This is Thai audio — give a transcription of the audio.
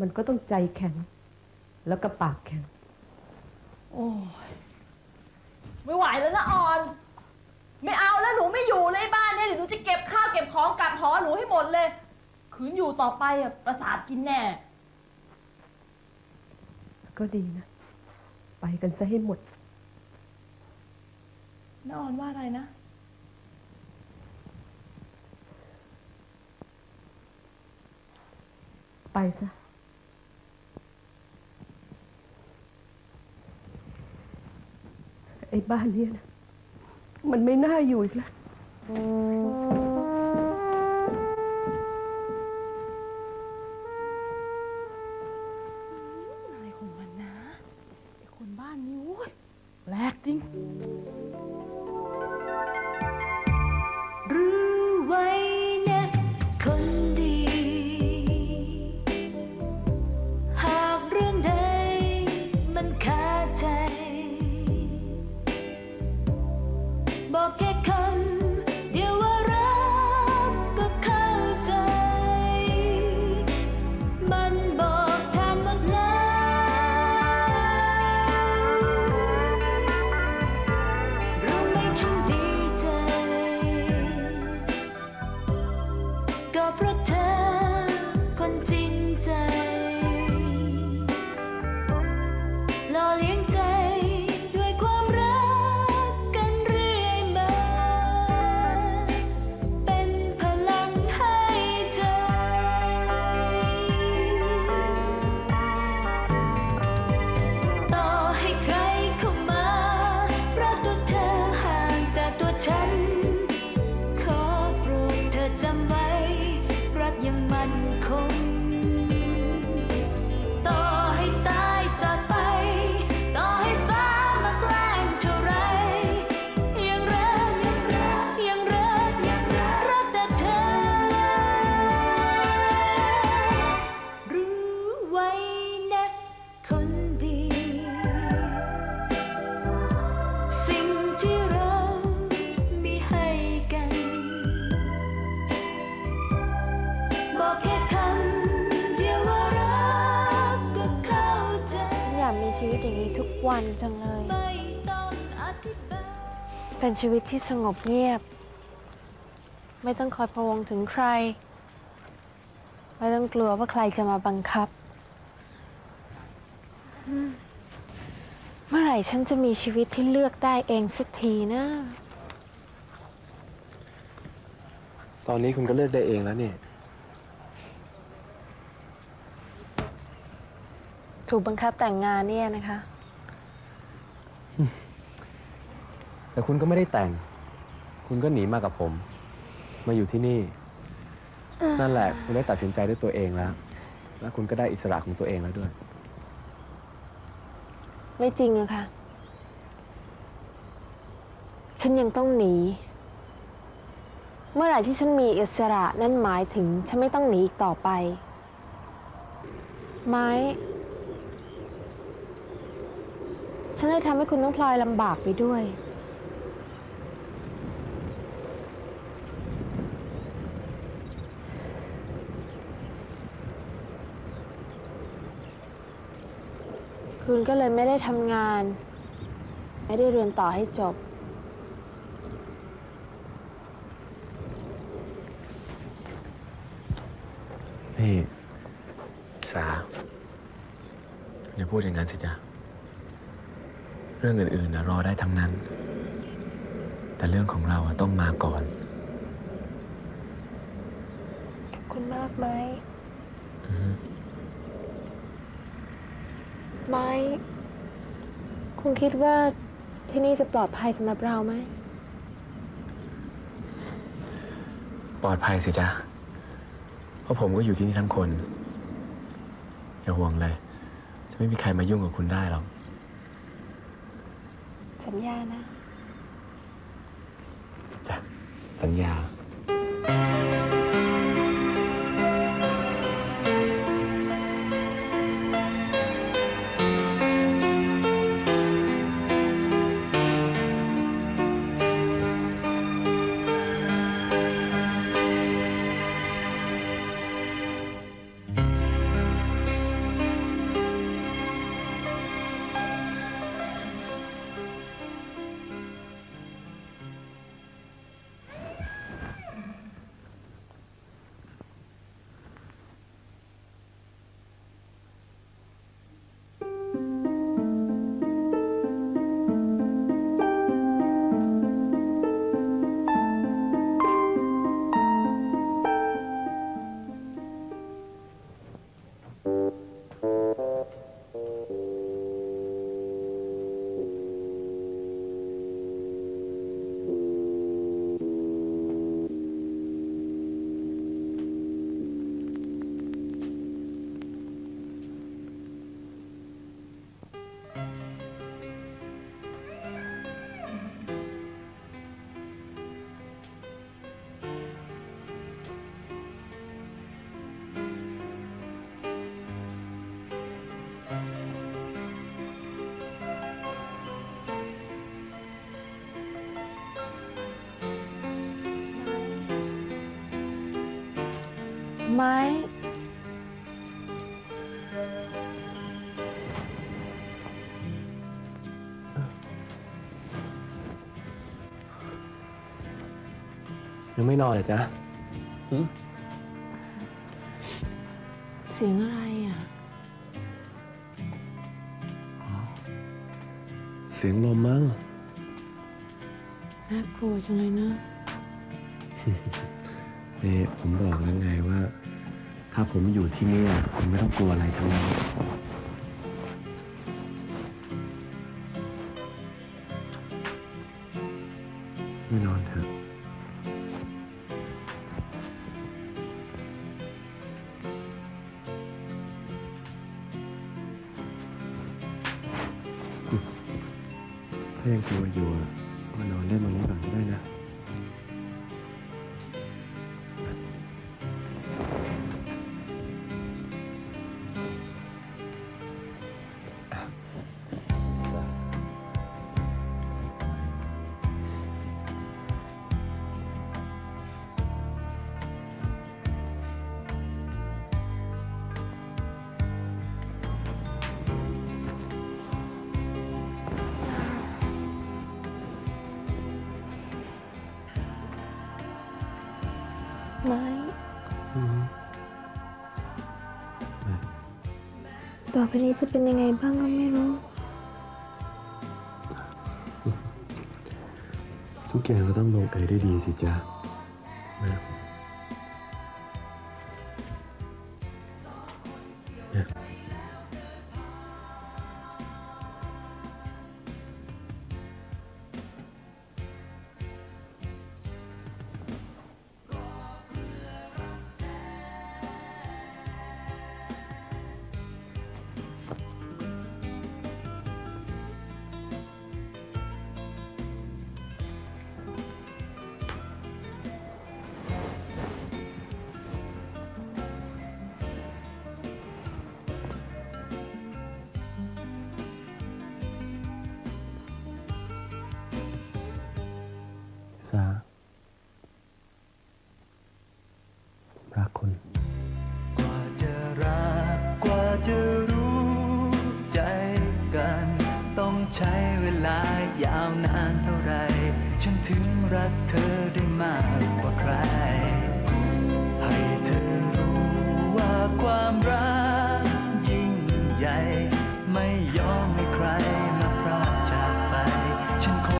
มันก็ต้องใจแข็ง แล้วก็ปากแข็ง โอ้ยไม่ไหวแล้วนะออน ไม่เอาแล้วหนูไม่อยู่เลยบ้านเนี่ยเดี๋ยวหนูจะเก็บข้าวเก็บของกลับหอหนูให้หมดเลยขืนอยู่ต่อไปอะประสาทกินแน่ ก็ดีนะ ไปกันซะให้หมดน้าออนว่าอะไรนะ ไปซะ ไอ้บ้านเนี้ยนะมันไม่น่าอยู่อีกแล้ว อะไรของมันนะไอ้คนบ้านนี้โว้ยแปลกจริง บ ชีวิตอย่างนี้ทุกวันจังเลยไม่ต้องอธิบายเป็นชีวิตที่สงบเงียบ ไม่ต้องคอยพะวงถึงใคร ไม่ต้องกลัวว่าใครจะมาบังคับอืมเมื่อไหร่ฉันจะมีชีวิตที่เลือกได้เองสักทีนะ ตอนนี้คุณก็เลือกได้เองแล้วนี่ ถูกบังคับแต่งงานเนี่ยนะคะ แต่คุณก็ไม่ได้แต่ง คุณก็หนีมากับผม มาอยู่ที่นี่ นั่นแหละ คุณได้ตัดสินใจด้วยตัวเองแล้ว แล้วคุณก็ได้อิสระของตัวเองแล้วด้วย ไม่จริงอะค่ะ ฉันยังต้องหนี เมื่อไหร่ที่ฉันมีอิสระนั่นหมายถึง ฉันไม่ต้องหนีอีกต่อไป ไม้ ฉันเลยทำให้คุณต้องพลอยลำบากไปด้วย คุณก็เลยไม่ได้ทำงาน ไม่ได้เรียนต่อให้จบ นี่ สาอย่าพูดอย่างนั้นสิจ๊ะ เรื่องอื่นๆนะรอได้ทั้งนั้น แต่เรื่องของเราอะต้องมาก่อน ขอบคุณมากไหมอือฮึไม้คุณคิดว่าที่นี่จะปลอดภัยสำหรับเราไหม ปลอดภัยสิจ๊ะ เพราะผมก็อยู่ที่นี่ทั้งคน อย่าห่วงเลย จะไม่มีใครมายุ่งกับคุณได้หรอก สัญญานะ จ้ะ สัญญา ไม้ ยังไม่นอนเหรอจ๊ะเสียงอะไรอะ เสียงลมมั้ง น่ากลัวจังเลยเนอะ นี่ผมบอกแล้วไงว่า ถ้าผมอยู่ที่นี่ผมไม่ต้องกลัวอะไรทั้งนั้น ไม่นอนเถอะถ้ายังกลัวอยู่อะก็นอนเล่นตรงนี้ก่อนก็ได้นะ ไม่ต่อไปนี้จะเป็นยังไงบ้างก็ไม่รู้ ทุกอย่างก็ต้องลงเอยได้วยดีสิจ๊ะนะนะ ษาพระคุณ กว่าจะรักกว่าจะรู้ใจกัน ต้องใช้เวลายาวนานเท่าไร ฉันถึงรักเธอได้มากกว่าใคร ให้เธอรู้ว่าความรัก